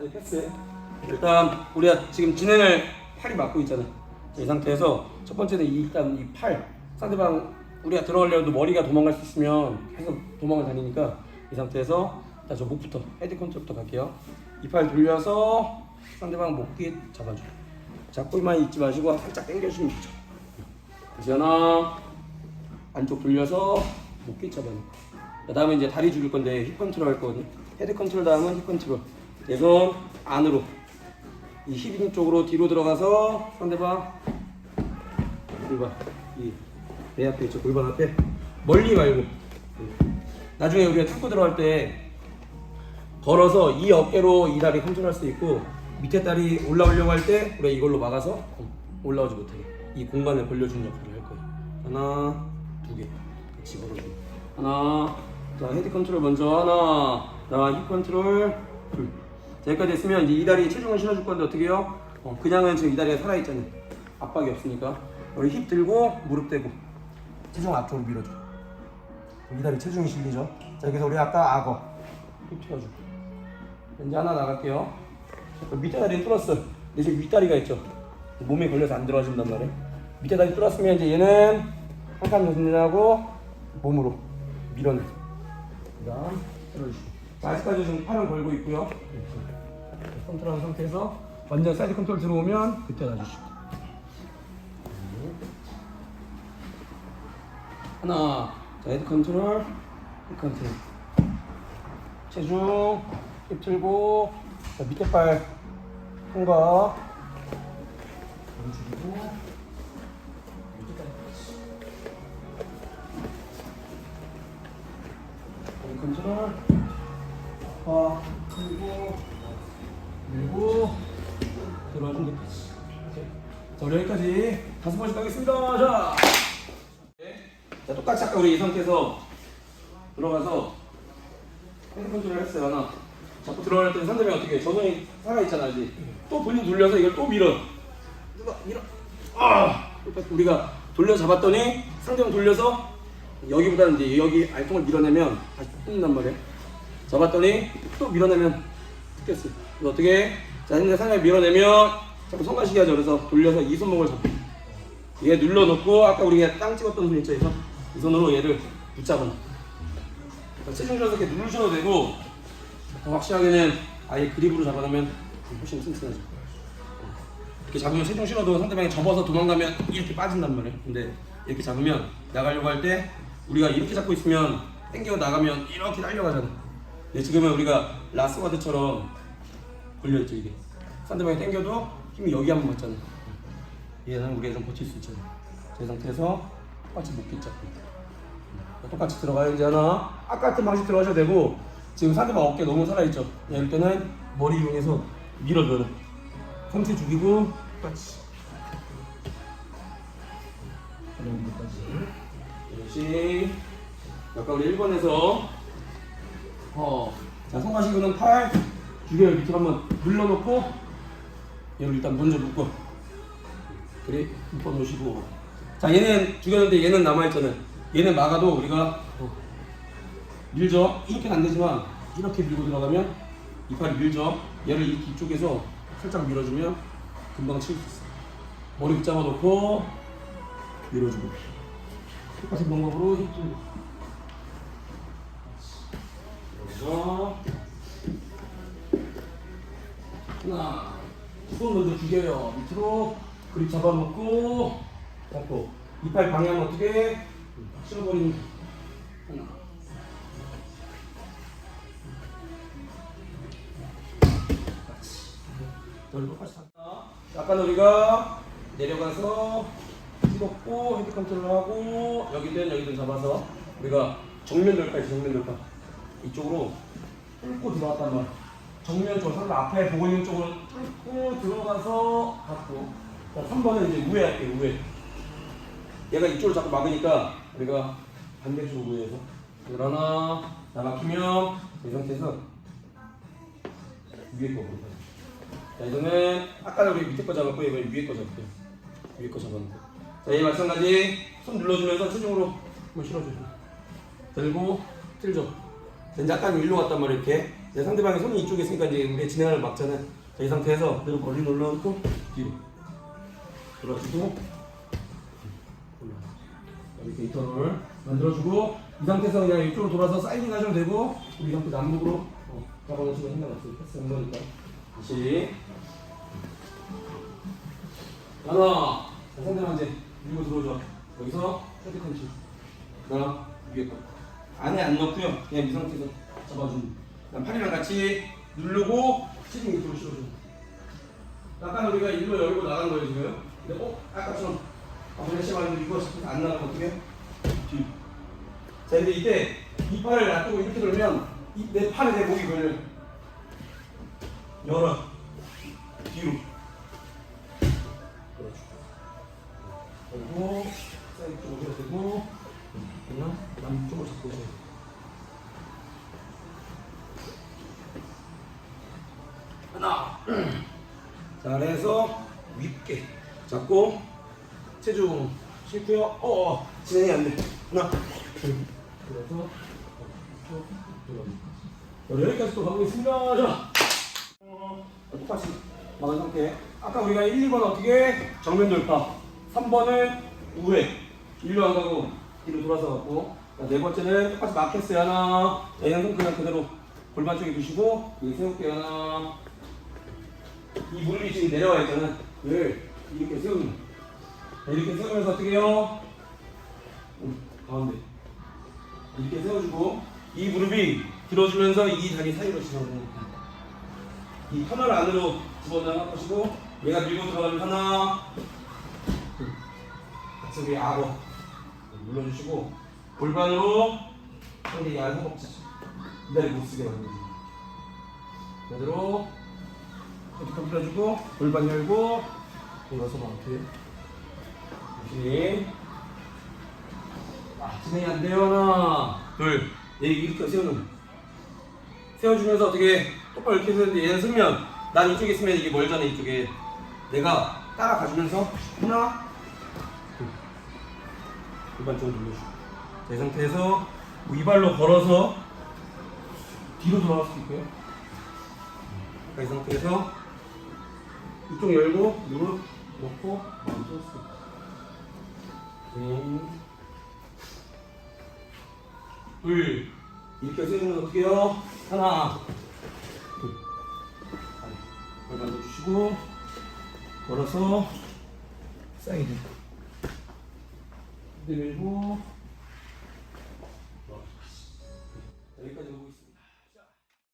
아니 패스. 일단 우리가 지금 진행을 팔이 막고 있잖아. 자, 이 상태에서 첫 번째는 이- 일단 이 팔 상대방 우리가 들어가려도 머리가 도망갈 수 있으면 계속 도망을 다니니까 이 상태에서 일단 저 목부터 헤드 컨트롤부터 갈게요. 이 팔 돌려서 상대방 목뒤 잡아줘. 잡고만 있지 마시고 살짝 당겨주면 좋죠. 다시 하나 안쪽 돌려서 목뒤 잡아놓고 그 다음에 이제 다리 죽일 건데 힙 컨트롤 할 거거든요. 헤드 컨트롤 다음은 힙 컨트롤. 내손 안으로 이 힙인 쪽으로 뒤로 들어가서 상대방 골반 이배 앞에 있죠 골반 앞에 멀리 말고. 나중에 우리가 축구 들어갈 때 걸어서 이 어깨로 이 다리 컨트롤할 수 있고 밑에 다리 올라오려고 할 때 우리가 이걸로 막아서 올라오지 못하게 이 공간을 벌려주는 역할을 할 거예요. 하나 두개. 집어넣고. 하나 자 헤드 컨트롤 먼저. 하나 자힙 컨트롤. 둘. 자, 여기까지 했으면 이제 이 다리에 체중을 실어줄 건데 어떻게 해요? 어, 그냥은 지금 이 다리가 살아있잖아요. 압박이 없으니까. 우리 힙 들고 무릎 대고. 체중 앞쪽으로 밀어줘. 이 다리 체중이 실리죠? 자 여기서 우리 아까 악어. 힙 튀어주고 이제 하나 나갈게요. 자, 밑에 다리는 뚫었어. 근데 지금 윗다리가 있죠? 몸에 걸려서 안 들어가진단 말이에요 밑에 다리 뚫었으면 이제 얘는 한칸 정신하고 몸으로 밀어내. 그 다음 들어주시고 자, 아직까지 지금 팔은 걸고 있고요. 컨트롤한 상태에서 완전 사이드 컨트롤 들어오면 그때 놔주시고. 하나 자 헤드 컨트롤 헤드 컨트롤. 체중 힙 틀고 자, 밑에 팔 통과 밑에까지 헤드 컨트롤 아 그리고 밀고 들어가는 데까지 자 우리 여기까지 다섯 번씩 가겠습니다. 자. 자 똑같이 아까 우리 이 상태에서 들어가서 핸드 컨트롤 했어요 하나. 자꾸 들어갈 때 상대방이 어떻게 해? 저성이 살아있잖아 아직 또 본인 돌려서 이걸 또 밀어. 누가 밀어? 아! 똑같이 우리가 돌려 잡았더니 상대방 돌려서 여기보다는 이제 여기 알통을 밀어내면 다시 뜯는단 말이야 잡았더니 또 밀어내면 뜯겼어 그래서 어떻게 해? 자 근데 상대방이 밀어내면 자꾸 성가시게 하죠. 그래서 돌려서 이 손목을 잡고 얘 눌러놓고 아까 우리가 땅 찍었던 손 있죠? 이 손? 이 손으로 얘를 붙잡아 체중 줄여서 이렇게 누르셔도 되고 더 확실하게는 아예 그립으로 잡아놓으면 훨씬 튼튼하죠. 이렇게 잡으면 체중 실어도 상대방이 접어서 도망가면 이렇게 빠진단 말이에요. 근데 이렇게 잡으면 나가려고 할 때 우리가 이렇게 잡고 있으면 당겨 나가면 이렇게 날려가잖아 근데 지금은 우리가 라스와드처럼 걸려있죠 이게. 상대방이 당겨도 힘이 여기 한번 맞잖아. 얘는 우리가 좀 버틸 수 있잖아 이 상태에서 똑같이 목뒤 잡고 똑같이 이제 하나 아까 같은 방식 들어가셔도 되고 지금 상대방 어깨 너무 살아있죠. 이럴 때는 머리 이용해서 밀어줘요 상체 죽이고 똑같이. 여기까지. 역시 아까 우리 1번에서 어, 자 손가시고는 팔 죽여요 밑으로 한번 눌러놓고 얘를 일단 먼저 묶어. 그래 묶어 놓으시고. 자 얘는 죽였는데 얘는 남아있잖아요. 얘는 막아도 우리가 어, 밀죠. 이렇게는 안 되지만 이렇게 밀고 들어가면 이 팔이 밀죠. 얘를 이 뒤쪽에서 살짝 밀어주면 금방 칠 수 있어 머리 붙잡아 놓고 밀어주고. 똑같은 방법으로 힙 좀. 여기서 하나 손 먼저 죽여요. 밑으로 그립 잡아놓고 잡고. 이팔 방향 어떻게? 실어버리는 하나. 너를 똑같이 잡다 아까 우리가 내려가서 찍었고 헤드 컨트롤 하고 여기든 여기든 잡아서 우리가 정면 돌파 있어 정면 돌파 이쪽으로 뚫고 들어왔단 말이야 정면 쪽 상대 앞에 보고 있는 쪽으로 뚫고 들어가서 갔고. 자 3번은 이제 우회 할게요 우회. 얘가 이쪽으로 자꾸 막으니까 우리가 반대쪽으로 우회해서. 하나 자 막히면 이 상태에서 위에 거 볼까요 자 이거는 아까 우리 밑에 거 잡았고 이번에 위에 거 잡을게요. 위에 거 잡았는데. 자 얘 마찬가지 손 눌러주면서 체중으로 한번 실어주세요. 들고 틀죠 아까 일로 갔단 말이에요. 이렇게. 이제 상대방의 손이 이쪽에 있으니까 이제 우리 진행을 막잖아요. 자, 이 상태에서 그대로 멀리 눌러놓고 뒤로 돌아주고 이렇게 이터널 만들어주고 이 상태에서 그냥 이쪽으로 돌아서 사이딩 하셔도 되고 우리 이 상태 남북으로 어, 잡아놓으시면 상관없어요. 패스 한 거니까. 다시. 하나. 자, 상대방 이제 밀고 들어오죠. 여기서 쇼트 컨치. 그 다음 위에 거 안에 안 넣고요. 그냥 이 상태에서 잡아주는 그다음 팔이랑 같이 누르고 시딩 밑으로 실어주는 아까 우리가 일로 열고 나간 거예요 지금? 근데 어? 아까처럼. 아무리 시간이 이거 안 나가면 어떻게 해? 뒤. 자 근데 이때 이 팔을 놔두고 이렇게 돌면 이, 내 팔에 내 목이 걸려요. 열어. 뒤로. 그렇죠. 그리고 사이드 쪽으로 되고. 그냥 남쪽으로 잡고 오세요. 하나. 잘해서 윗게 잡고. 체중 쉴게요. 어, 어. 진행이 안 돼. 하나. 둘 그래서 쭉 들어갑니다 여기까지 또 가고 있습니다. 자. 어, 똑같이 막은 상태 아까 우리가 1, 2번 어떻게? 정면 돌파. 3번은 우회. 일로 안 가고 뒤로 돌아서 갖고 자, 네 번째는 똑같이 마켓스 하나 얘는 그냥 그대로 골반 쪽에 두시고 여기 세울게요 하나 이 무릎이 지금 내려와 있잖아. 를 이렇게 세우는. 자, 이렇게 세우면서 어떻게 해요? 음, 가운데. 이렇게 세워주고 이 무릎이 들어주면서 이 다리 사이로 지나오는 이 터널 안으로 집어넣어 보시고 얘가 밀고 들어가면 하나 우리 악어 눌러주시고 골반으로 상대 양 허벅지 이 다리 못 쓰게 만들어줍니다. 그대로 이렇게 밀어주고 골반 열고 돌아서 마운트 다시 아 진행이 안 돼요 하나. 둘. 얘 이렇게 세우는 세워주면서 어떻게 똑바로 이렇게 세우는데 얘는 서면 난 이쪽에 있으면 이게 멀잖아 이쪽에. 내가 따라가주면서 하나 둘. 골반 쪽으로 자, 이 상태에서 뭐이 발로 걸어서 뒤로 돌아갈 수 있고요 자, 이 상태에서 이쪽 열고 무릎 놓고 마음 쏘았어. 음. 둘 이렇게 세우면 어떻게 해요? 하나 둘 골반 넣어주시고 걸어서 사이드 내밀고 여기까지 오고